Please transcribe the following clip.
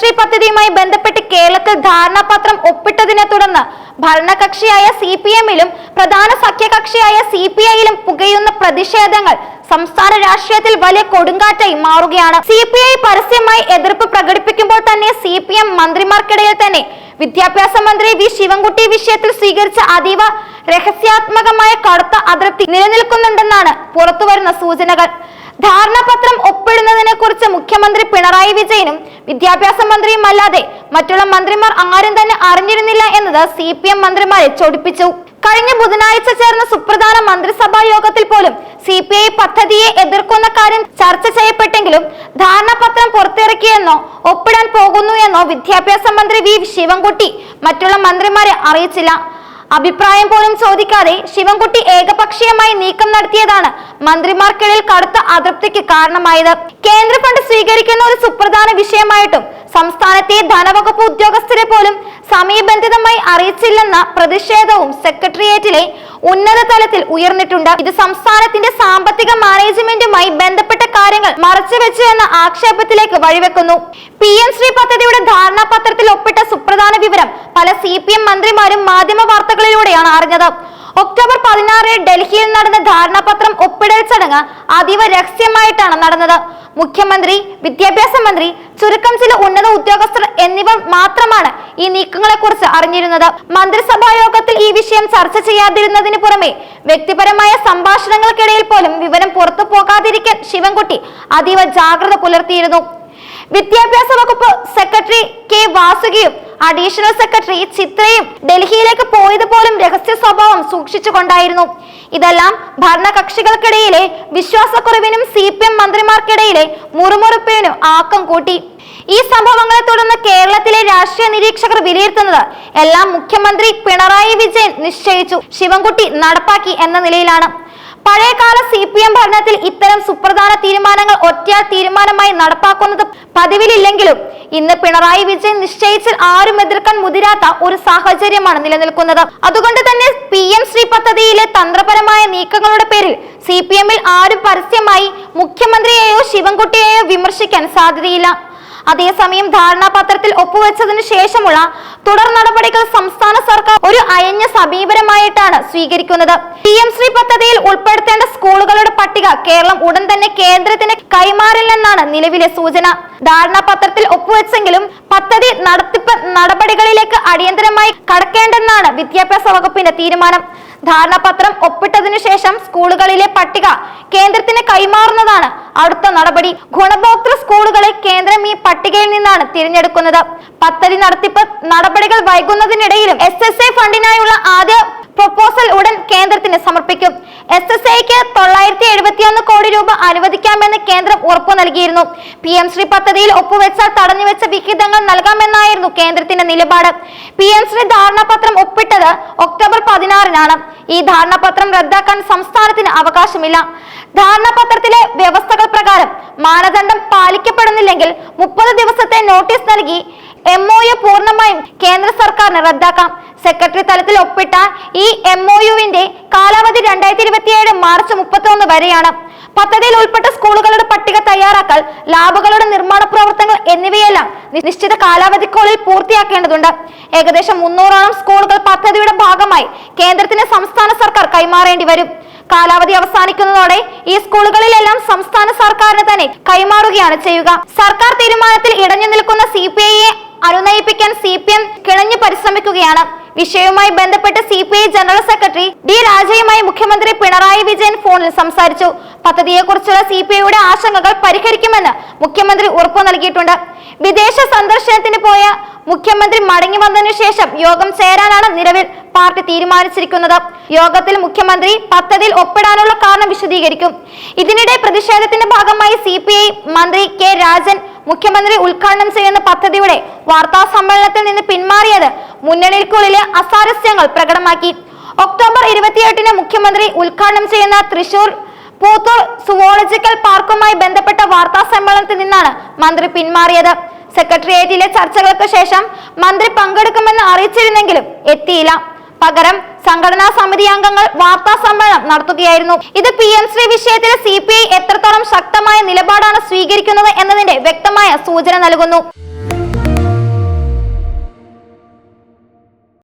ശ്രീ പദ്ധതിയുമായി ബന്ധപ്പെട്ട് കേരളത്തിൽ ധാരണാപത്രം ഒപ്പിട്ടതിനെ തുടർന്ന് ഭരണകക്ഷിയായ സി പി എമ്മിലും പ്രധാന സഖ്യകക്ഷിയായ സി പി ഐയിലും പുകയുന്ന പ്രതിഷേധങ്ങൾ സംസ്ഥാന രാഷ്ട്രീയത്തിൽ വലിയ കൊടുങ്കാറ്റായി മാറുകയാണ്. സി പി ഐ പരസ്യമായി എതിർപ്പ് പ്രകടിപ്പിക്കുമ്പോൾ തന്നെ സി പി എം മന്ത്രിമാർക്കിടയിൽ തന്നെ വിദ്യാഭ്യാസ മന്ത്രി വി ശിവൻകുട്ടി വിഷയത്തിൽ സ്വീകരിച്ച അതീവ രഹസ്യാത്മകമായ കടുത്ത അതൃപ്തി നിലനിൽക്കുന്നുണ്ടെന്നാണ് പുറത്തുവരുന്ന സൂചനകൾ. ധാരണാപത്രം ഒപ്പിടുന്നതിനെ കുറിച്ച് മുഖ്യമന്ത്രി പിണറായി വിജയനും വിദ്യാഭ്യാസ മന്ത്രിയും അല്ലാതെ മറ്റുള്ള മന്ത്രിമാർ ആരും തന്നെ അറിഞ്ഞിരുന്നില്ല എന്നത് സി പി എം മന്ത്രിമാരെ ചൊടിപ്പിച്ചു. കഴിഞ്ഞ ബുധനാഴ്ച ചേർന്ന സുപ്രധാന മന്ത്രിസഭാ യോഗത്തിൽ പോലും സി പി ഐ പദ്ധതിയെ എതിർക്കുന്ന കാര്യം ചർച്ച ചെയ്യപ്പെട്ടെങ്കിലും ധാരണാപത്രം പുറത്തിറക്കിയെന്നോ ഒപ്പിടാൻ പോകുന്നു എന്നോ വിദ്യാഭ്യാസ മന്ത്രി വി ശിവൻകുട്ടി മറ്റുള്ള മന്ത്രിമാരെ അറിയിച്ചില്ല. അഭിപ്രായം പോലും ചോദിക്കാതെ ശിവൻകുട്ടി ഏകപക്ഷീയമായി നീക്കം നടത്തിയതാണ് മന്ത്രിമാർക്കിടയിൽ കടുത്ത അതൃപ്തിക്ക് കാരണമായത്. കേന്ദ്ര ഫണ്ട് സ്വീകരിക്കുന്ന ഒരു സുപ്രധാന വിഷയമായിട്ടും സംസ്ഥാനത്തെ ധനവകുപ്പ് ഉദ്യോഗസ്ഥരെ പോലും സമയബന്ധിതമായി അറിയിച്ചില്ലെന്ന പ്രതിഷേധവും സെക്രട്ടേറിയറ്റിലെ ഉന്നത തലത്തിൽ ഉയർന്നിട്ടുണ്ട്. ഇത് സംസ്ഥാനത്തിന്റെ സാമ്പത്തിക മാനേജ്മെന്റുമായി ബന്ധപ്പെട്ട കാര്യങ്ങൾ മറച്ചുവെച്ചു എന്ന ആക്ഷേപത്തിലേക്ക് വഴിവെക്കുന്നു. പി എം ശ്രീ പദ്ധതിയുടെ ധാരണാപത്രത്തിൽ ഒപ്പിട്ട സുപ്രധാന വിവരം പല സി പി എം മന്ത്രിമാരും മാധ്യമ വാർത്തകളിലൂടെയാണ് അറിഞ്ഞത്. ഒക്ടോബർ പതിനാറിന് ഡൽഹിയിൽ നടന്ന ധാരണാപത്രം ഒപ്പിടൽ ചടങ്ങ് അതീവ രഹസ്യമായിട്ടാണ് നടന്നത്. മുഖ്യമന്ത്രി വിദ്യാഭ്യാസ മന്ത്രി ചുരുക്കം ചില ഉന്നത ഉദ്യോഗസ്ഥർ എന്നിവർ മാത്രമാണ് ഈ നീക്കങ്ങളെ കുറിച്ച് അറിഞ്ഞിരുന്നത്. മന്ത്രിസഭാ യോഗത്തിൽ ഈ വിഷയം ചർച്ച ചെയ്യാതിരുന്നതിന് പുറമെ വ്യക്തിപരമായ സംഭാഷണങ്ങൾക്കിടയിൽ പോലും വിവരം പുറത്തു പോകാതിരിക്കാൻ ശിവൻകുട്ടി അതീവ ജാഗ്രത പുലർത്തിയിരുന്നു. വിദ്യാഭ്യാസ വകുപ്പ് സെക്രട്ടറി കെ വാസുകിയും അഡീഷണൽ സെക്രട്ടറി ചിത്രയും ഡൽഹിയിലേക്ക് പോയത് പോലും രഹസ്യ സ്വഭാവം സൂക്ഷിച്ചുകൊണ്ടായിരുന്നു. ഇതെല്ലാം ഭരണകക്ഷികൾക്കിടയിലെ വിശ്വാസക്കുറവിനും സി പി എം മന്ത്രിമാർക്കിടയിലെ മുറുമുറുപ്പിനും ആക്കം കൂട്ടി. ഈ സംഭവങ്ങളെ തുടർന്ന് കേരളത്തിലെ രാഷ്ട്രീയ നിരീക്ഷകർ വിലയിരുത്തുന്നത് എല്ലാം മുഖ്യമന്ത്രി പിണറായി വിജയൻ നിശ്ചയിച്ചു ശിവൻകുട്ടി നടപ്പാക്കി എന്ന നിലയിലാണ്. പഴയകാല സി പി എം ഭരണത്തിൽ ഇത്തരം സുപ്രധാന തീരുമാനങ്ങൾ ഒറ്റയാൾ തീരുമാനമായി നടപ്പാക്കുന്നത് പതിവിലില്ലെങ്കിലും ഇന്ന് പിണറായി വിജയൻ നിശ്ചയിച്ചാൽ ആരും എതിർക്കാൻ മുതിരാത്ത ഒരു സാഹചര്യമാണ് നിലനിൽക്കുന്നത്. അതുകൊണ്ട് തന്നെ പി എം ശ്രീ പദ്ധതിയിലെ തന്ത്രപരമായ നീക്കങ്ങളുടെ പേരിൽ സി പി എമ്മിൽ ആരും പരസ്യമായി മുഖ്യമന്ത്രിയെയോ ശിവൻകുട്ടിയെയോ വിമർശിക്കാൻ സാധ്യതയില്ല. അതേസമയം ധാരണാപത്രത്തിൽ ഒപ്പുവെച്ചതിനു ശേഷമുള്ള തുടർ നടപടികൾ സംസ്ഥാന സർക്കാർ ഒരു അയഞ്ഞ സമീപനമായിട്ടാണ് സ്വീകരിക്കുന്നത്. പി എം ശ്രീ പദ്ധതിയിൽ ഉൾപ്പെടുത്തേണ്ട സ്കൂളുകളുടെ പട്ടിക കേരളം ഉടൻ തന്നെ കേന്ദ്രത്തിന് കൈമാറില്ലെന്നാണ് നിലവിലെ സൂചന. ധാരണാപത്രത്തിൽ ഒപ്പുവെച്ചെങ്കിലും പദ്ധതി നടത്തിപ്പ് നടപടികളിലേക്ക് അടിയന്തരമായി കടക്കേണ്ടെന്നാണ് വിദ്യാഭ്യാസ വകുപ്പിന്റെ തീരുമാനം. ധാരണാപത്രം ഒപ്പിട്ടതിനു ശേഷം സ്കൂളുകളിലെ പട്ടിക കേന്ദ്രത്തിന് കൈമാറുന്നതാണ്. അടുത്ത നടപടി ഗുണഭോക്തൃ സ്കൂളുകളെ കേന്ദ്രം ഈ പട്ടികയിൽ നിന്നാണ് തിരഞ്ഞെടുക്കുന്നത്. പദ്ധതി നടത്തിപ്പ് നടപടികൾ വൈകുന്നതിനിടയിലും എസ് എസ് എ ഫണ്ടിനായുള്ള ആദ്യ പ്രൊപ്പോസൽ ഉടൻ കേന്ദ്രത്തിന് സമർപ്പിക്കും. എസ് എസ് ഐക്ക് തൊള്ളായിരത്തി എഴുപത്തിയൊന്ന് കോടി രൂപ അനുവദിക്കാമെന്ന് കേന്ദ്രം ഉറപ്പു നൽകിയിരുന്നു. പി എം ശ്രീ പദ്ധതിയിൽ ഒപ്പുവെച്ചാൽ തടഞ്ഞുവെച്ച വിഹിതങ്ങൾ നൽകാമെന്നായിരുന്നു കേന്ദ്രത്തിന്റെ നിലപാട്. പി എം ശ്രീ ധാരണാപത്രം ഒക്ടോബർ പതിനാറിനാണ് ഈ ധാരണാപത്രം റദ്ദാക്കാൻ സംസ്ഥാനത്തിന് അവകാശമില്ല. ധാരണാപത്രത്തിലെ വ്യവസ്ഥകൾ പ്രകാരം മാനദണ്ഡം പാലിക്കപ്പെടുന്നില്ലെങ്കിൽ മുപ്പത് ദിവസത്തെ നോട്ടീസ് നൽകി എം ഒ യു പൂർണമായും കേന്ദ്ര സർക്കാരിന് റദ്ദാക്കാം. സെക്രട്ടറി തലത്തിൽ ഒപ്പിട്ട ഈ എം ഒ യുവിന്റെ കാലാവധി രണ്ടായിരത്തി ഇരുപത്തിയേഴ് മാർച്ച് മുപ്പത്തി വരെയാണ്. പദ്ധതിയിൽ ഉൾപ്പെട്ട സ്കൂളുകളുടെ പട്ടിക തയ്യാറാക്കൽ ലാബുകളുടെ നിർമ്മാണ പ്രവർത്തനങ്ങൾ എന്നിവയെല്ലാം നിശ്ചിത കാലാവധിക്കുള്ളിൽ പൂർത്തിയാക്കേണ്ടതുണ്ട്. ഏകദേശം മുന്നൂറോളം സ്കൂളുകൾ പദ്ധതിയുടെ ഭാഗമായി കേന്ദ്രത്തിന് സംസ്ഥാന സർക്കാർ കൈമാറേണ്ടി വരും. കാലാവധി അവസാനിക്കുന്നതോടെ ഈ സ്കൂളുകളിലെല്ലാം സംസ്ഥാന സർക്കാരിന് തന്നെ കൈമാറുകയാണ് ചെയ്യുക. സർക്കാർ തീരുമാനത്തിൽ ഇടഞ്ഞു നിൽക്കുന്ന സി പി ഐയെ അനുനയിപ്പിക്കാൻ സി പി എം കിണഞ്ഞു പരിശ്രമിക്കുകയാണ്. വിഷയവുമായി ബന്ധപ്പെട്ട് C P I general secretary D രാജയുമായി മുഖ്യമന്ത്രി പിണറായി വിജയൻ ഫോണിൽ സംസാരിച്ചു. പദ്ധതിയെക്കുറിച്ചുള്ള സി പി ഐയുടെ ആശങ്കകൾ പരിഹരിക്കുമെന്ന് മുഖ്യമന്ത്രി ഉറപ്പു നൽകിയിട്ടുണ്ട്. വിദേശ സന്ദർശനത്തിന് പോയ മുഖ്യമന്ത്രി മടങ്ങി വന്നതിനു ശേഷം യോഗം ചേരാനാണ് നിലവിൽ പാർട്ടി തീരുമാനിച്ചിരിക്കുന്നത്. യോഗത്തിൽ മുഖ്യമന്ത്രി പദ്ധതിയിൽ ഒപ്പിടാനുള്ള കാരണം വിശദീകരിക്കും. ഇതിനിടെ പ്രതിഷേധത്തിന്റെ ഭാഗമായി സി മന്ത്രി കെ രാജൻ മുഖ്യമന്ത്രി ഉദ്ഘാടനം ചെയ്യുന്ന പദ്ധതിയുടെ വാർത്താ സമ്മേളനത്തിൽ നിന്ന് പിന്മാറിയത് മുന്നണിക്കുള്ളിലെ അസാരസ്യങ്ങൾ പ്രകടമാക്കി. ഒക്ടോബർ ഇരുപത്തിയെട്ടിന് മുഖ്യമന്ത്രി ഉദ്ഘാടനം ചെയ്യുന്ന തൃശൂർ പൂത്തൂർ സുവോളജിക്കൽ പാർക്കുമായി ബന്ധപ്പെട്ട വാർത്താ സമ്മേളനത്തിൽ നിന്നാണ് മന്ത്രി പിന്മാറിയത്. സെക്രട്ടേറിയറ്റിലെ ചർച്ചകൾക്ക് ശേഷം മന്ത്രി പങ്കെടുക്കുമെന്ന് അറിയിച്ചിരുന്നെങ്കിലും എത്തിയില്ല. പകരം സംഘടനാ സമിതി അംഗങ്ങൾ വാർത്താ സമ്മേളനം നടത്തുകയായിരുന്നു. ഇത് പി എം ശ്രീ വിഷയത്തിൽ സി പി ഐ എത്രത്തോളം ശക്തമായ നിലപാടാണ് സ്വീകരിക്കുന്നത് എന്നതിന്റെ വ്യക്തമായ സൂചന നൽകുന്നു.